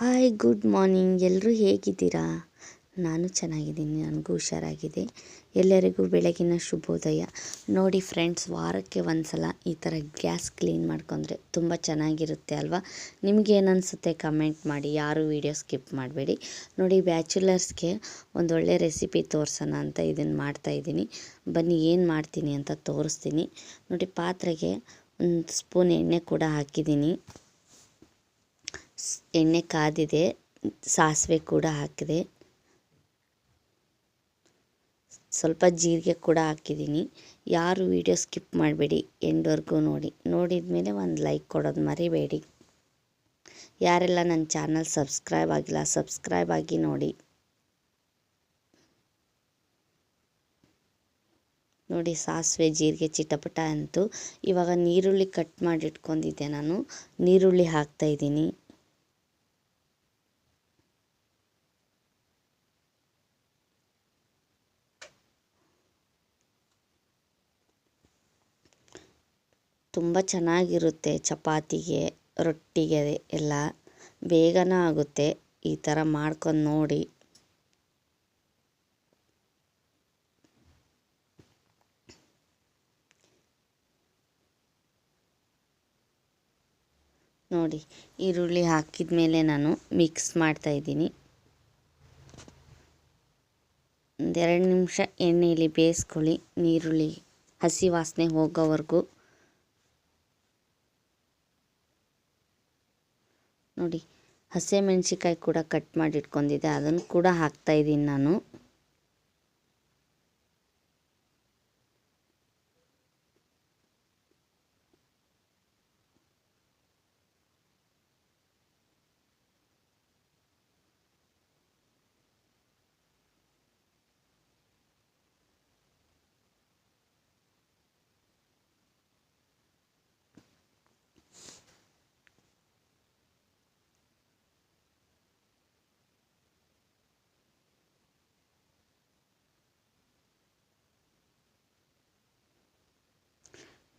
Hi good morning ಎಲ್ಲರೂ ಹೇಗಿದ್ದೀರಾ? ನಾನು ಚೆನ್ನಾಗಿದ್ದೀನಿ, ನನಗೂ ಹುಷಾರಾಗಿದೆ. ಎಲ್ಲರಿಗೂ ಬೆಳಗಿನ ಶುಭೋದಯ. ನೋಡಿ ಫ್ರೆಂಡ್ಸ್ ವಾರಕ್ಕೆ ಒಂದು ಸಲ ಈ ಥರ ಗ್ಯಾಸ್ ಕ್ಲೀನ್ ಮಾಡ್ಕೊಂಡ್ರೆ ತುಂಬ ಚೆನ್ನಾಗಿರುತ್ತೆ ಅಲ್ವಾ? ನಿಮ್ಗೇನು ಅನಿಸುತ್ತೆ ಕಮೆಂಟ್ ಮಾಡಿ, ಯಾರು ವೀಡಿಯೋ ಸ್ಕಿಪ್ ಮಾಡಬೇಡಿ. ನೋಡಿ ಬ್ಯಾಚುಲರ್ಸ್ಗೆ ಒಳ್ಳೆ ರೆಸಿಪಿ ತೋರಿಸೋಣ ಅಂತ ಇದನ್ನು ಮಾಡ್ತಾಯಿದ್ದೀನಿ ಬನ್ನಿ, ಏನು ಮಾಡ್ತೀನಿ ಅಂತ ತೋರಿಸ್ತೀನಿ. ನೋಡಿ, ಪಾತ್ರೆಗೆ ಒಂದು ಸ್ಪೂನ್ ಎಣ್ಣೆ ಕೂಡ ಹಾಕಿದ್ದೀನಿ. ಎಣ್ಣೆ ಕಾದಿದೆ, ಸಾಸಿವೆ ಕೂಡ ಹಾಕಿದೆ. ಸ್ವಲ್ಪ ಜೀರಿಗೆ ಕೂಡ ಹಾಕಿದ್ದೀನಿ. ಯಾರು ವಿಡಿಯೋ ಸ್ಕಿಪ್ ಮಾಡಬೇಡಿ ಎಂಡ್ವರೆಗೂ ನೋಡಿ. ನೋಡಿದ ಮೇಲೆ ಒಂದು ಲೈಕ್ ಕೊಡೋದು ಮರಿಬೇಡಿ. ಯಾರೆಲ್ಲ ನನ್ನ ಚಾನಲ್ ಸಬ್ಸ್ಕ್ರೈಬ್ ಆಗಿಲ್ಲ ಸಬ್ಸ್ಕ್ರೈಬ್ ಆಗಿ ನೋಡಿ. ನೋಡಿ ಸಾಸಿವೆ, ಜೀರಿಗೆ ಚಿಟಪಟ ಅಂತೂ ಇವಾಗ ನೀರುಳ್ಳಿ ಕಟ್ ಮಾಡಿಟ್ಕೊಂಡಿದ್ದೆ ನಾನು. ನೀರುಳ್ಳಿ ಹಾಕ್ತಾಯಿದ್ದೀನಿ ತುಂಬ ಚೆನ್ನಾಗಿರುತ್ತೆ ಚಪಾತಿಗೆ, ರೊಟ್ಟಿಗೆ ಎಲ್ಲ. ಬೇಗನೆ ಆಗುತ್ತೆ. ಈ ಥರ ಮಾಡ್ಕೊಂಡು ನೋಡಿ. ನೋಡಿ, ಈರುಳ್ಳಿ ಹಾಕಿದ ಮೇಲೆ ನಾನು ಮಿಕ್ಸ್ ಮಾಡ್ತಾಯಿದ್ದೀನಿ ಒಂದೆರಡು ನಿಮಿಷ ಎಣ್ಣೆಯಲ್ಲಿ ಬೇಯಿಸ್ಕೊಳ್ಳಿ. ನೀರುಳ್ಳಿ ಹಸಿ ವಾಸನೆ ಹೋಗೋವರೆಗೂ ನೋಡಿ ಹಸಿಮೆಣ್ಸಿಕಾಯಿ ಕೂಡ ಕಟ್ ಮಾಡಿ ಇಟ್ಕೊಂಡಿದ್ದೆ. ಅದನ್ನು ಕೂಡ ಹಾಕ್ತಾಯಿದ್ದೀನಿ ನಾನು.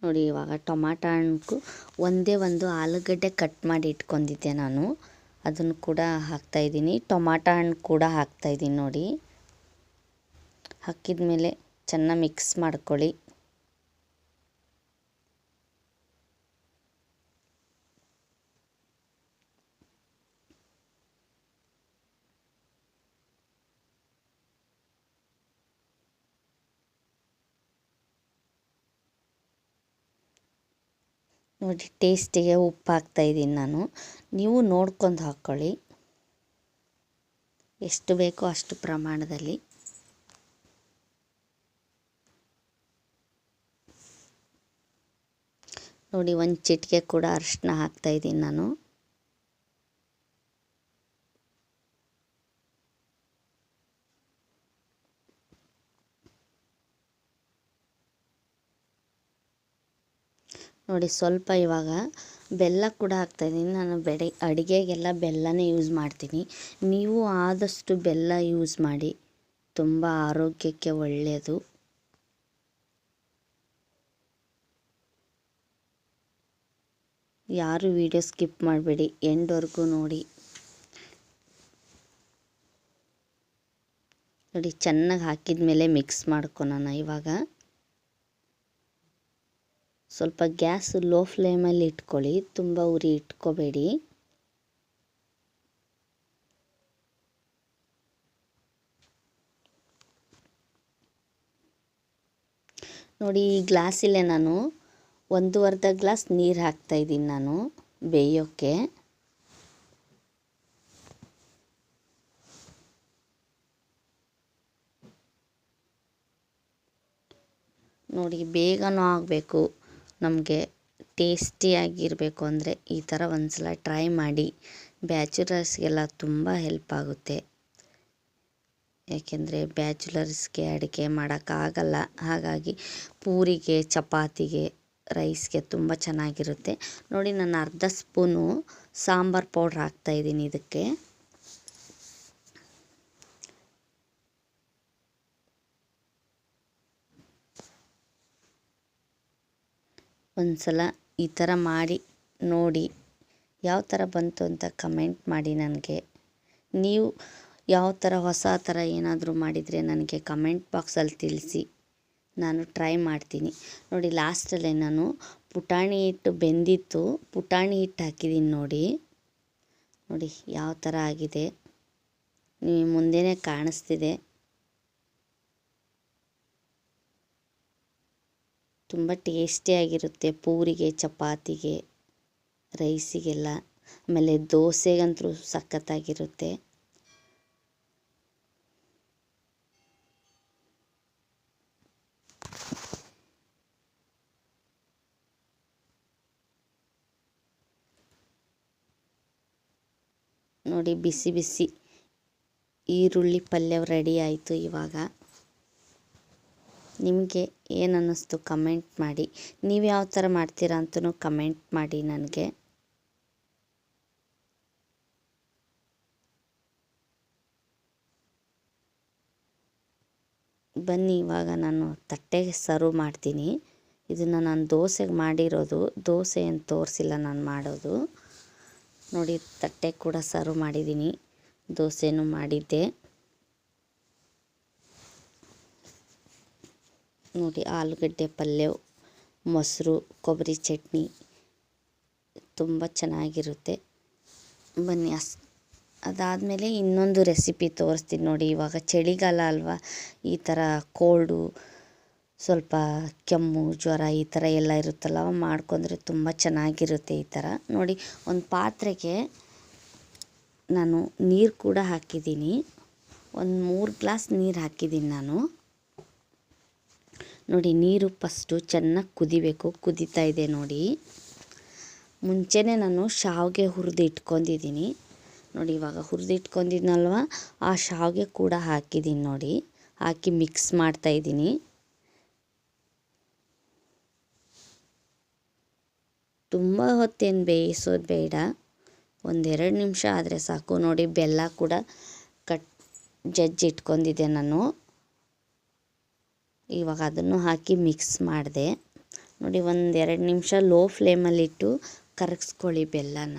ನೋಡಿ, ಇವಾಗ ಟೊಮಾಟ ಹಣ್ಣು ಒಂದೇ ಒಂದು ಆಲೂಗಡ್ಡೆ ಕಟ್ ಮಾಡಿ ಇಟ್ಕೊಂಡಿದ್ದೆ ನಾನು. ಅದನ್ನು ಕೂಡ ಹಾಕ್ತಾ ಇದ್ದೀನಿ. ಟೊಮಾಟ ಹಣ್ಣು ಕೂಡ ಹಾಕ್ತಾ ಇದ್ದೀನಿ ನೋಡಿ. ಹಾಕಿದ ಮೇಲೆ ಚೆನ್ನಾಗಿ ಮಿಕ್ಸ್ ಮಾಡ್ಕೊಳ್ಳಿ. ನೋಡಿ, ಟೇಸ್ಟಿಗೆ ಉಪ್ಪು ಹಾಕ್ತಾಯಿದ್ದೀನಿ ನಾನು. ನೀವು ನೋಡ್ಕೊಂಡು ಹಾಕ್ಕೊಳ್ಳಿ ಎಷ್ಟು ಬೇಕೋ ಅಷ್ಟು ಪ್ರಮಾಣದಲ್ಲಿ. ನೋಡಿ, ಒಂದು ಚಿಟಿಕೆ ಕೂಡ ಅರಿಶಿನ ಹಾಕ್ತಾಯಿದ್ದೀನಿ ನಾನು. ನೋಡಿ ಸ್ವಲ್ಪ ಇವಾಗ ಬೆಲ್ಲ ಕೂಡ ಹಾಕ್ತಾಯಿದ್ದೀನಿ. ನಾನು ಬೆಡೆ ಅಡುಗೆಗೆಲ್ಲ ಬೆಲ್ಲನೇ ಯೂಸ್ ಮಾಡ್ತೀನಿ. ನೀವು ಆದಷ್ಟು ಬೆಲ್ಲ ಯೂಸ್ ಮಾಡಿ. ತುಂಬ ಆರೋಗ್ಯಕ್ಕೆ ಒಳ್ಳೆಯದು. ಯಾರು ವಿಡಿಯೋ ಸ್ಕಿಪ್ ಮಾಡಬೇಡಿ. ಎಂಡ್ವರೆಗೂ ನೋಡಿ. ನೋಡಿ, ಚೆನ್ನಾಗಿ ಹಾಕಿದ ಮೇಲೆ ಮಿಕ್ಸ್ ಮಾಡ್ಕೊಳೋಣ ಇವಾಗ. ಸ್ವಲ್ಪ ಗ್ಯಾಸ್ ಲೋ ಫ್ಲೇಮಲ್ಲಿ ಇಟ್ಕೊಳ್ಳಿ, ತುಂಬ ಉರಿ ಇಟ್ಕೋಬೇಡಿ. ನೋಡಿ, ಈ ಗ್ಲಾಸಿಲ್ಲೇ ನಾನು ಒಂದೂವರೆ ಗ್ಲಾಸ್ ನೀರು ಹಾಕ್ತಾಯಿದ್ದೀನಿ ನಾನು ಬೇಯೋಕ್ಕೆ. ನೋಡಿ, ಬೇಗನೂ ಆಗಬೇಕು. ನಮಗೆ ಟೇಸ್ಟಿಯಾಗಿರಬೇಕು ಅಂದರೆ ಈ ಥರ ಒಂದು ಸಲ ಟ್ರೈ ಮಾಡಿ ಬ್ಯಾಚುಲರ್ಸ್ಗೆಲ್ಲ ತುಂಬ ಹೆಲ್ಪ್ ಆಗುತ್ತೆ. ಯಾಕೆಂದರೆ ಬ್ಯಾಚುಲರ್ಸ್ಗೆ ಅಡುಗೆ ಮಾಡೋಕ್ಕಾಗಲ್ಲ ಹಾಗಾಗಿ ಪೂರಿಗೆ, ಚಪಾತಿಗೆ ರೈಸ್ಗೆ ತುಂಬ ಚೆನ್ನಾಗಿರುತ್ತೆ. ನೋಡಿ, ನಾನು ಅರ್ಧ ಸ್ಪೂನು ಸಾಂಬಾರು ಪೌಡ್ರ್ ಹಾಕ್ತಾಯಿದ್ದೀನಿ ಇದಕ್ಕೆ. ಒಂದು ಸಲ ಈ ಥರ ಮಾಡಿ, ನೋಡಿ ಯಾವ ಥರ ಬಂತು ಅಂತ ಕಮೆಂಟ್ ಮಾಡಿ ನನಗೆ. ನೀವು ಯಾವ ಥರ ಹೊಸ ಥರ ಏನಾದರೂ ಮಾಡಿದರೆ ನನಗೆ ಕಮೆಂಟ್ ಬಾಕ್ಸಲ್ಲಿ ತಿಳಿಸಿ. ನಾನು ಟ್ರೈ ಮಾಡ್ತೀನಿ. ನೋಡಿ, ಲಾಸ್ಟಲ್ಲೇ ನಾನು ಪುಟಾಣಿ ಹಿಟ್ಟು ಬೆಂದಿತ್ತು. ಪುಟಾಣಿ ಹಿಟ್ಟು ಹಾಕಿದ್ದೀನಿ ನೋಡಿ. ನೋಡಿ, ಯಾವ ಥರ ಆಗಿದೆ. ನೀವು ಮುಂದೆನೇ ಕಾಣಿಸ್ತಿದೆ. ತುಂಬ ಟೇಸ್ಟಿಯಾಗಿರುತ್ತೆ ಪೂರಿಗೆ, ಚಪಾತಿಗೆ ರೈಸಿಗೆಲ್ಲ ಆಮೇಲೆ ದೋಸೆಗಂತೂ ಸಖತ್ತಾಗಿರುತ್ತೆ. ನೋಡಿ ಬಿಸಿ ಬಿಸಿ ಈರುಳ್ಳಿ ಪಲ್ಯ ರೆಡಿ ಆಯಿತು ಇವಾಗ. ನಿಮಗೆ ಏನು ಅನ್ನಿಸ್ತು ಕಮೆಂಟ್ ಮಾಡಿ. ನೀವು ಯಾವ ಥರ ಮಾಡ್ತೀರಾ ಅಂತಲೂ ಕಮೆಂಟ್ ಮಾಡಿ ನನಗೆ. ಬನ್ನಿ, ಇವಾಗ ನಾನು ತಟ್ಟೆಗೆ ಸರ್ವ್ ಮಾಡ್ತೀನಿ. ಇದನ್ನು ನಾನು ದೋಸೆಗೆ ಮಾಡಿರೋದು. ದೋಸೆ ಏನು ತೋರಿಸಿಲ್ಲ ನಾನು ಮಾಡೋದು. ನೋಡಿ, ತಟ್ಟೆ ಕೂಡ ಸರ್ವ್ ಮಾಡಿದ್ದೀನಿ. ದೋಸೆನೂ ಮಾಡಿದ್ದೆ. ನೋಡಿ, ಆಲೂಗಡ್ಡೆ ಪಲ್ಯ, ಮೊಸರು, ಕೊಬ್ಬರಿ ಚಟ್ನಿ ತುಂಬ ಚೆನ್ನಾಗಿರುತ್ತೆ. ಬನ್ನಿ, ಅಸ್, ಅದಾದಮೇಲೆ ಇನ್ನೊಂದು ರೆಸಿಪಿ ತೋರಿಸ್ತೀನಿ ನೋಡಿ. ಇವಾಗ ಚಳಿಗಾಲ ಅಲ್ವಾ? ಈ ಥರ ಕೋಲ್ಡು ಸ್ವಲ್ಪ ಕೆಮ್ಮು, ಜ್ವರ ಈ ಥರ ಎಲ್ಲ ಇರುತ್ತಲ್ಲ, ಮಾಡ್ಕೊಂಡ್ರೆ ತುಂಬ ಚೆನ್ನಾಗಿರುತ್ತೆ ಈ ಥರ. ನೋಡಿ, ಒಂದು ಪಾತ್ರೆಗೆ ನಾನು ನೀರು ಕೂಡ ಹಾಕಿದ್ದೀನಿ. ಒಂದು ಮೂರು ಗ್ಲಾಸ್ ನೀರು ಹಾಕಿದ್ದೀನಿ ನಾನು. ನೋಡಿ, ನೀರು ಫಸ್ಟು ಚೆನ್ನಾಗಿ ಕುದಿಬೇಕು. ಕುದೀತಾ ಇದೆ ನೋಡಿ. ಮುಂಚೆನೇ ನಾನು ಶಾವಿಗೆ ಹುರಿದು ಇಟ್ಕೊಂಡಿದ್ದೀನಿ. ನೋಡಿ, ಇವಾಗ ಹುರಿದು ಇಟ್ಕೊಂಡಿದ್ನಲ್ವ? ಆ ಶಾವಿಗೆ ಕೂಡ ಹಾಕಿದ್ದೀನಿ ನೋಡಿ. ಹಾಕಿ ಮಿಕ್ಸ್ ಮಾಡ್ತಾಯಿದ್ದೀನಿ ತುಂಬ ಹೊತ್ತೇನು ಬೇಯಿಸೋದು ಬೇಡ. ಒಂದೆರಡು ನಿಮಿಷ ಆದರೆ ಸಾಕು. ನೋಡಿ, ಬೆಲ್ಲ ಕೂಡ ಕಟ್ ಜಜ್ಜಿ ಇಟ್ಕೊಂಡಿದ್ದೆ ನಾನು. ಇವಾಗ ಅದನ್ನು ಹಾಕಿ ಮಿಕ್ಸ್ ಮಾಡಿದೆ. ನೋಡಿ ಒಂದೆರಡು ನಿಮಿಷ ಲೋ ಫ್ಲೇಮಲ್ಲಿಟ್ಟು ಕರಗಿಸ್ಕೊಳ್ಳಿ ಬೆಲ್ಲನ.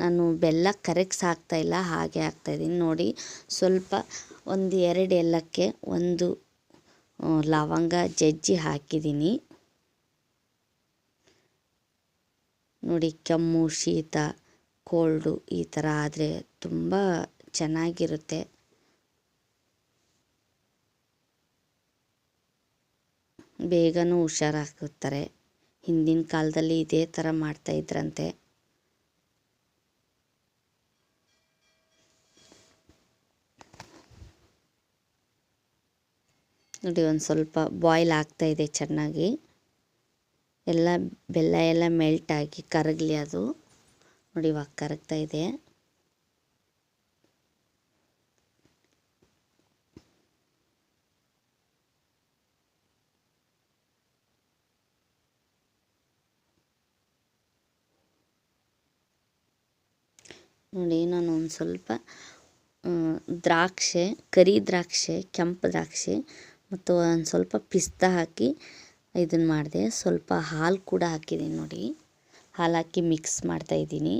ನಾನು ಬೆಲ್ಲ ಕರಗಿಸಿ ಹಾಕ್ತಾಯಿಲ್ಲ ಹಾಗೆ ಹಾಕ್ತಾಯಿದ್ದೀನಿ ನೋಡಿ, ಸ್ವಲ್ಪ ಒಂದು ಎರಡು ಎಲ್ಲಕ್ಕೆ ಒಂದು ಲವಂಗ ಜಜ್ಜಿ ಹಾಕಿದ್ದೀನಿ. ನೋಡಿ, ಕೆಮ್ಮು, ಶೀತ, ಕೋಲ್ಡು ಈ ಥರ ಆದರೆ ತುಂಬ ಚೆನ್ನಾಗಿರುತ್ತೆ. ಬೇಗನೂ ಹುಷಾರಾಗುತ್ತಾರೆ ಹಿಂದಿನ ಕಾಲದಲ್ಲಿ ಇದೇ ಥರ ಮಾಡ್ತಾಯಿದ್ರಂತೆ ನೋಡಿ, ಒಂದು ಸ್ವಲ್ಪ ಬಾಯ್ಲ್ ಆಗ್ತಾಯಿದೆ ಚೆನ್ನಾಗಿ. ಎಲ್ಲ ಬೆಲ್ಲ ಎಲ್ಲ ಮೆಲ್ಟ್ ಆಗಿ ಕರಗಲಿ ಅದು. ನೋಡಿ, ಇವಾಗ ಕರಗ್ತಾ ಇದೆ. ನೋಡಿ ನಾನು ಒಂದು ಸ್ವಲ್ಪ ದ್ರಾಕ್ಷೆ, ಕರಿ ದ್ರಾಕ್ಷೆ, ಕೆಂಪು ದ್ರಾಕ್ಷೆ ಮತ್ತು ಒಂದು ಸ್ವಲ್ಪ ಪಿಸ್ತಾ ಹಾಕಿ ಇದನ್ನು ಮಾಡಿದೆ. ಸ್ವಲ್ಪ ಹಾಲು ಕೂಡ ಹಾಕಿದ್ದೀನಿ ನೋಡಿ. ಹಾಲು ಹಾಕಿ ಮಿಕ್ಸ್ ಮಾಡ್ತಾಯಿದ್ದೀನಿ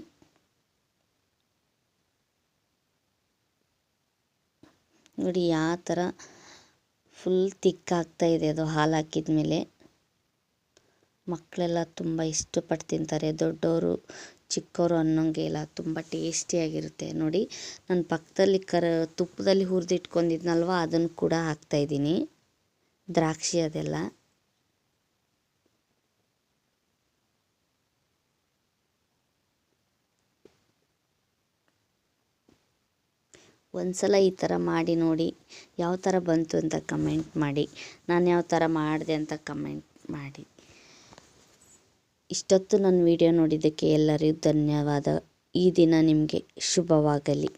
ನೋಡಿ ಯಾವ ಥರ ಫುಲ್ ತಿಕ್ ಆಗ್ತಾಯಿದೆ ಅದು ಹಾಲು ಹಾಕಿದ ಮೇಲೆ ಮಕ್ಕಳೆಲ್ಲ ತುಂಬ ಇಷ್ಟಪಟ್ಟು ತಿಂತಾರೆ. ದೊಡ್ಡವರು ಚಿಕ್ಕವರು ಅನ್ನೋಂಗೆ ಇಲ್ಲ ತುಂಬ ಟೇಸ್ಟಿಯಾಗಿರುತ್ತೆ. ನೋಡಿ, ನಾನು ಪಕ್ಕದಲ್ಲಿ ಕರ, ತುಪ್ಪದಲ್ಲಿ ಹುರಿದಿಟ್ಕೊಂಡಿದ್ನಲ್ವ, ಅದನ್ನು ಕೂಡ ಹಾಕ್ತಾಯಿದ್ದೀನಿ. ದ್ರಾಕ್ಷಿ ಅದೆಲ್ಲ. ಒಂದ್ಸಲ ಈ ಥರ ಮಾಡಿ ನೋಡಿ, ಯಾವ ಥರ ಬಂತು ಅಂತ ಕಮೆಂಟ್ ಮಾಡಿ. ನಾನು ಯಾವ ಥರ ಮಾಡಿದೆ ಅಂತ ಕಮೆಂಟ್ ಮಾಡಿ. ಇಷ್ಟೊತ್ತು ನನ್ನ ವಿಡಿಯೋ ನೋಡಿದ್ದಕ್ಕೆ ಎಲ್ಲರಿಗೂ ಧನ್ಯವಾದ. ಈ ದಿನ ನಿಮಗೆ ಶುಭವಾಗಲಿ.